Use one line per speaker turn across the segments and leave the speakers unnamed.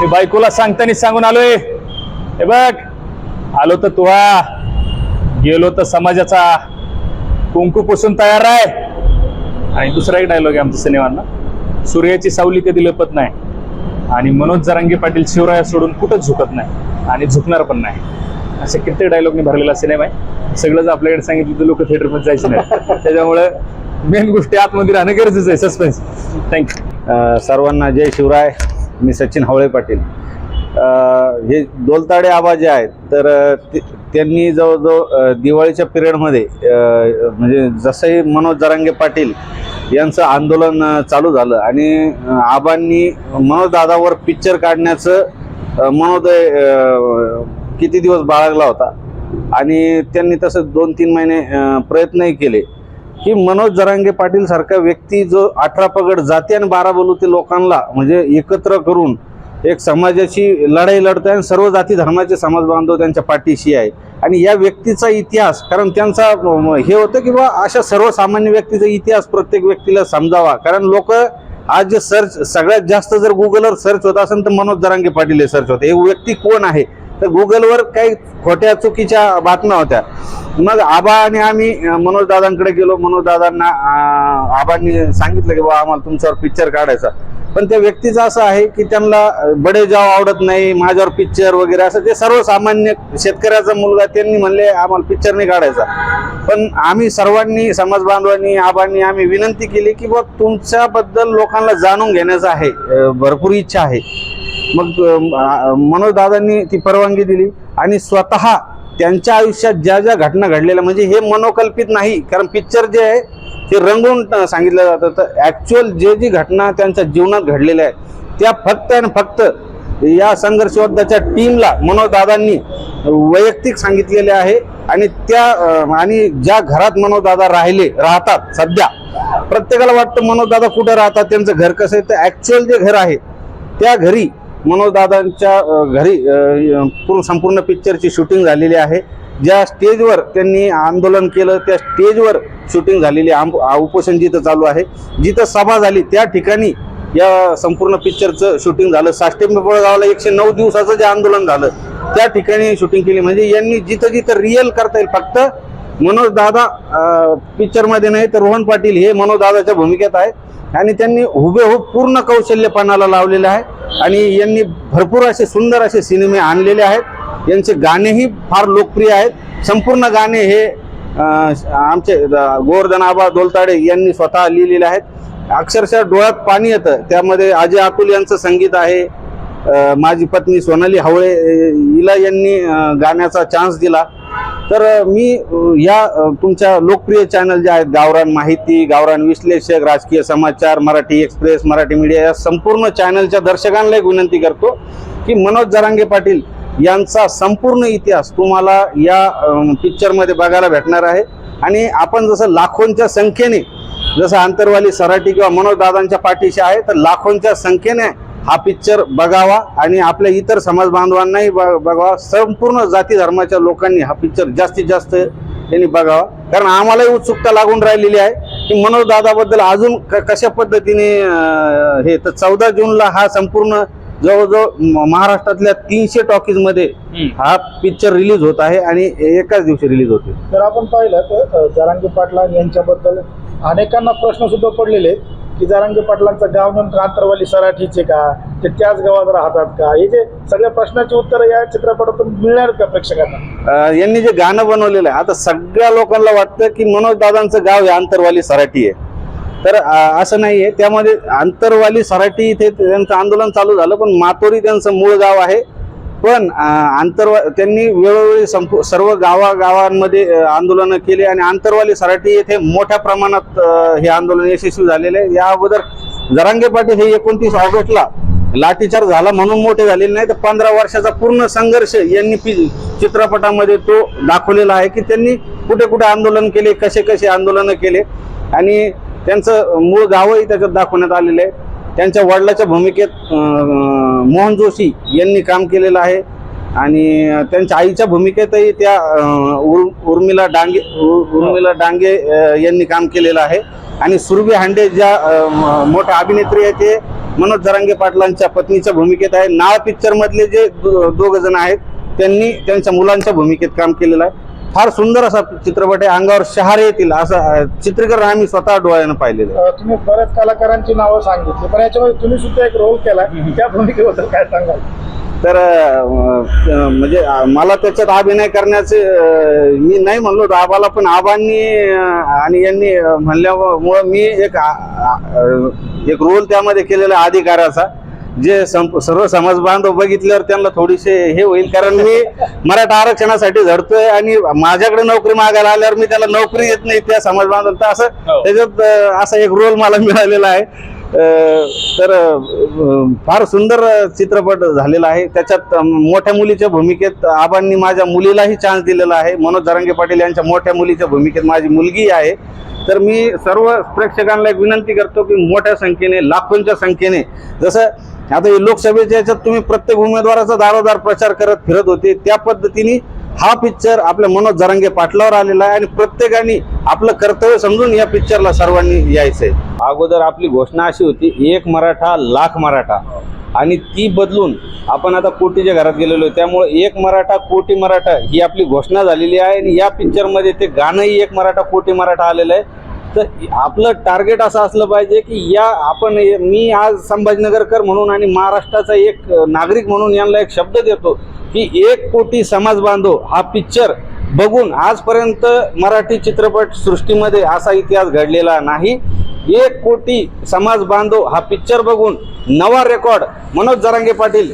मी बायकोला सांगताना सांगून आलोय. हे बघ आलो तर तुहा गेलो तर समाजाचा. कुंकू पुसून तयार आहे आणि दुसरा एक डायलॉग आहे आमच्या सिनेमांना. सूर्याची सावली कधी लपत नाही. आणि मनोज जरांगे पाटील शिवराया सोडून कुठंच झुकत नाही. आणि झुकणार पण नाही. असे कित्येक डायलॉगने भरलेला सिनेमा आहे. सगळंच आपल्याकडे सांगितलं तर लोक थिएटरमध्ये जायचे नाही त्याच्यामुळे मेन गोष्टी आतमध्ये राहणं गरजेचं आहे. सस्पेन्स थँक्यू
सर्वांना जय शिवराय. मी सचिन हवळे पाटील. हे दोलताडे आबा जे आहेत. तर ते- त्यांनी जवळजवळ दिवाळीच्या पिरियडमध्ये म्हणजे जसंही मनोज जरांगे पाटील यांचं आंदोलन चालू झालं आणि आबांनी मनोज दादावर पिक्चर काढण्याचं मनोदय किती दिवस बाळगला होता. आणि त्यांनी तसं दोन तीन महिने प्रयत्नही केले. की मनोज जरांगे पाटील सारखा व्यक्ती जो अठरा पगड जाती आणि बारा बलुते लोकांना म्हणजे एकत्र करून एक समाजाची लढाई लढतोय आणि सर्व जाती धर्माचे समाज बांधव त्यांच्या पाठीशी आहे. आणि या व्यक्तीचा इतिहास कारण त्यांचा हे होतं की बा अशा सर्वसामान्य व्यक्तीचा इतिहास प्रत्येक व्यक्तीला समजावा. कारण लोक आज जे सर्च सगळ्यात जास्त जर गुगलवर सर्च होत असेल तर मनोज जरांगे पाटील हे सर्च होते हे व्यक्ती कोण आहे? तर गुगलवर काही खोट्या चुकीच्या बातम्या होत्या. मग आबा आणि आम्ही मनोजदादांकडे मनोज दादांकडे गेलो. मनोज दादांना आबांनी सांगितलं की बाबा आम्हाला तुमच्यावर पिक्चर काढायचा. पण त्या व्यक्तीचं असं आहे की त्यांना बडे जाव आवडत नाही माझ्यावर पिक्चर वगैरे असं ते सर्वसामान्य शेतकऱ्याचा मुलगा त्यांनी म्हणले आम्हाला पिक्चर नाही काढायचा. पण आम्ही सर्वांनी समाज बांधवांनी आबांनी आम्ही विनंती केली की बा तुमच्याबद्दल लोकांना जाणून घेण्याचं आहे भरपूर इच्छा आहे. मग मनोज दादांनी ती परवानगी दिली आणि स्वतः त्यांच्या आयुष्यात ज्या ज्या घटना घडलेल्या म्हणजे हे मनोकल्पित नाही कारण पिक्चर जे आहे ते रंगवून सांगितलं जातं. तर ॲक्च्युअल जे जी घटना त्यांच्या जीवनात घडलेल्या आहेत त्या फक्त आणि फक्त या संघर्षयोद्धाच्या टीमला मनोज दादांनी वैयक्तिक सांगितलेले आहे आणि त्या आणि ज्या घरात मनोज दादा राहिले राहतात सध्या प्रत्येकाला वाटतं मनोज दादा कुठं राहतात त्यांचं घर कसं आहे तर ॲक्च्युअल जे घर आहे त्या घरी मनोजदादांच्या घरी पूर्ण संपूर्ण पिक्चरची शूटिंग झालेली आहे. ज्या स्टेजवर त्यांनी आंदोलन केलं त्या स्टेजवर शूटिंग झालेली आम- उपोषण जिथं चालू आहे जिथं सभा झाली त्या ठिकाणी या संपूर्ण पिक्चरचं शूटिंग झालं. साष्टे गावाला एकशे नऊ दिवसाचं जे आंदोलन झालं त्या ठिकाणी शूटिंग केली. म्हणजे यांनी जिथं जिथं रिअल करता येईल फक्त मनोज दादा पिक्चरमध्ये नाही तर रोहन पाटील हे मनोज दादाच्या भूमिकेत आहेत आणि त्यांनी हुबेहूब पूर्ण कौशल्यपणाला लावलेलं आहे आणि यांनी भरपूर असे सुंदर असे सिनेमे आणलेले आहेत. यांचे गाणेही फार लोकप्रिय आहेत. संपूर्ण गाणे हे आमचे गोवर्धन आबा दोलताडे यांनी स्वतः लिहिलेले आहेत. अक्षरशः डोळ्यात पाणी येतं. त्यामध्ये अजय अतुल यांचं संगीत आहे. माझी पत्नी सोनाली हवळे हिला यांनी गाण्याचा चान्स दिला. तर मी या तुमच्या लोकप्रिय चॅनल जे आहेत गावरान माहिती गावरान विश्लेषक राजकीय समाचार मराठी एक्सप्रेस मराठी मीडिया या संपूर्ण चॅनलच्या दर्शकांना एक विनंती करतो की मनोज जरांगे पाटील यांचा संपूर्ण इतिहास तुम्हाला या पिक्चरमध्ये बघायला भेटणार आहे. आणि आपण जसं लाखोंच्या संख्येने जसं आंतरवाली सराटी किंवा मनोज दादांच्या पाठीशी आहे तर लाखोंच्या संख्येने हा पिक्चर बघावा आणि आपल्या इतर समाज बांधवांनाही ब- बघावा. संपूर्ण जाती धर्माच्या लोकांनी हा पिक्चर जास्तीत जास्त यांनी बघावा. कारण आम्हालाही उत्सुकता लागून राहिलेली आहे की मनोज दादाबद्दल अजून क- कशा पद्धतीने हे तर चौदा जूनला हा संपूर्ण जवळजवळ म- महाराष्ट्रातल्या तीनशे टॉकीजमध्ये हा पिक्चर रिलीज होत आहे आणि एकाच दिवशी रिलीज होते
तर आपण पाहिलं तर जरांगे पाटलां यांच्याबद्दल अनेकांना प्रश्न सुद्धा पडलेले आहेत. की जरांगे पाटलांचं गाव नेमकं आंतरवाली सराठीचे का? ते त्याच गावात राहतात का? हे जे सगळ्या प्रश्नाची उत्तरं या चित्रपटातून मिळणार का प्रेक्षकांना?
यांनी जे गाणं बनवलेलं आहे आता सगळ्या लोकांना वाटतं की मनोज दादांचं गाव हे आंतरवाली सराठी आहे. तर असं नाही आहे. त्यामध्ये आंतरवाली सराठी इथे त्यांचं आंदोलन चालू झालं पण मातोरी त्यांचं मूळ गाव आहे. पण आंतरवा त्यांनी वेळोवेळी संपू सर्व गावागावांमध्ये आंदोलनं केली आणि आंतरवाली सराठी येथे मोठ्या प्रमाणात हे आंदोलन यशस्वी झालेले आहे. या अगोदर जरांगे पाटील हे एकोणतीस ऑगस्टला लाठीचार झाला म्हणून मोठे झालेले नाही तर पंधरा वर्षाचा पूर्ण संघर्ष यांनी पि- चित्रपटामध्ये तो दाखवलेला आहे की त्यांनी कुठे कुठे आंदोलन केले कसे कसे आंदोलनं केले. आणि त्यांचं मूळ गावही त्याच्यात दाखवण्यात आलेलं आहे. त्यांच्या वडिलाच्या भूमिकेत मोहन जोशी यांनी काम केलेलं आहे. आणि त्यांच्या आईच्या भूमिकेतही त्या उर- उर्मिला डांगे उर्मिला डांगे यांनी काम केलेलं आहे. आणि सुरभी हांडे ज्या मोठ्या अभिनेत्री आहेत ते मनोज जरांगे पाटलांच्या पत्नीच्या भूमिकेत आहे. नाळ पिक्चरमधले जे दोघं जण आहेत त्यांनी त्यांच्या मुलांच्या भूमिकेत काम केलेलं आहे. फार सुंदर असा चित्रपट आहे. अंगावर शहारे येतील असं चित्रीकरण आम्ही स्वतः डोळ्यानं पाहिलेलं आहे.
अ, तुम्ही बऱ्याच कलाकारांची नावं सांगितली पण याच्यामध्ये तुम्ही सुद्धा एक रोल केला त्या भूमिकेबद्दल काय सांगाल?
तर अं, म्हणजे मला त्याच्यात अभिनय करण्याचे अं, मी नाही म्हणलो होतो आबाला पण आबांनी अं, आणि यांनी अं, म्हणल्यामुळं मी एक आ- आ- अं, एक रोल त्यामध्ये केलेला आहे अधिकाराचा. जे संप- सर्व समाज बांधव बघितल्यावर त्यांना थोडीसे हे होईल कारण मी मराठा आरक्षणासाठी झडतोय आणि माझ्याकडे नोकरी मागायला आल्यावर मी त्याला नोकरी येत नाही त्या समाज बांधव तर असं
हो.
त्याच्यात असा एक रोल मला मिळालेला आहे तर फार सुंदर चित्रपट झालेला आहे. त्याच्यात मोठ्या मुलीच्या भूमिकेत आबांनी माझ्या मुलीलाही चान्स दिलेला आहे. मनोज जरांगे पाटील यांच्या मोठ्या मुलीच्या भूमिकेत माझी मुलगी आहे. तर मी सर्व प्रेक्षकांना एक विनंती करतो की मोठ्या संख्येने लाखोंच्या संख्येने जसं आता हे लोकसभेच्या याच्यात तुम्ही प्रत्येक उमेदवाराचा दारोदार प्रचार करत फिरत होते त्या पद्धतीने हा पिक्चर आपल्या मनोज जरांगे पाटलावर आलेला आहे आणि प्रत्येकाने आपलं कर्तव्य समजून या पिक्चरला सर्वांनी यायचंय. अगोदर आपली घोषणा अशी होती एक मराठा लाख मराठा. आणि ती बदलून आपण आता कोटीच्या घरात गेलेलो त्यामुळे एक मराठा कोटी मराठा ही आपली घोषणा झालेली आहे आणि या पिक्चरमध्ये ते गाणंही एक मराठा कोटी मराठा आलेलं आहे. तर आपलं टार्गेट असं असलं पाहिजे की या आपण मी आज संभाजीनगरकर म्हणून आणि महाराष्ट्राचा एक नागरिक म्हणून यांना एक शब्द देतो की एक कोटी समाज बांधव हा पिक्चर बघून आजपर्यंत मराठी चित्रपट सृष्टीमध्ये असा इतिहास घडलेला नाही. एक कोटी समाज बांधव हा पिक्चर बघून नवा रेकॉर्ड मनोज जरांगे पाटील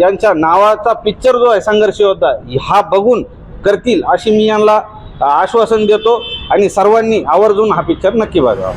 यांच्या नावाचा पिक्चर जो आहे संघर्ष होता हा बघून करतील अशी मी यांना आश्वासन देतो. आणि सर्वांनी आवर्जून हा पिक्चर नक्की बघावा.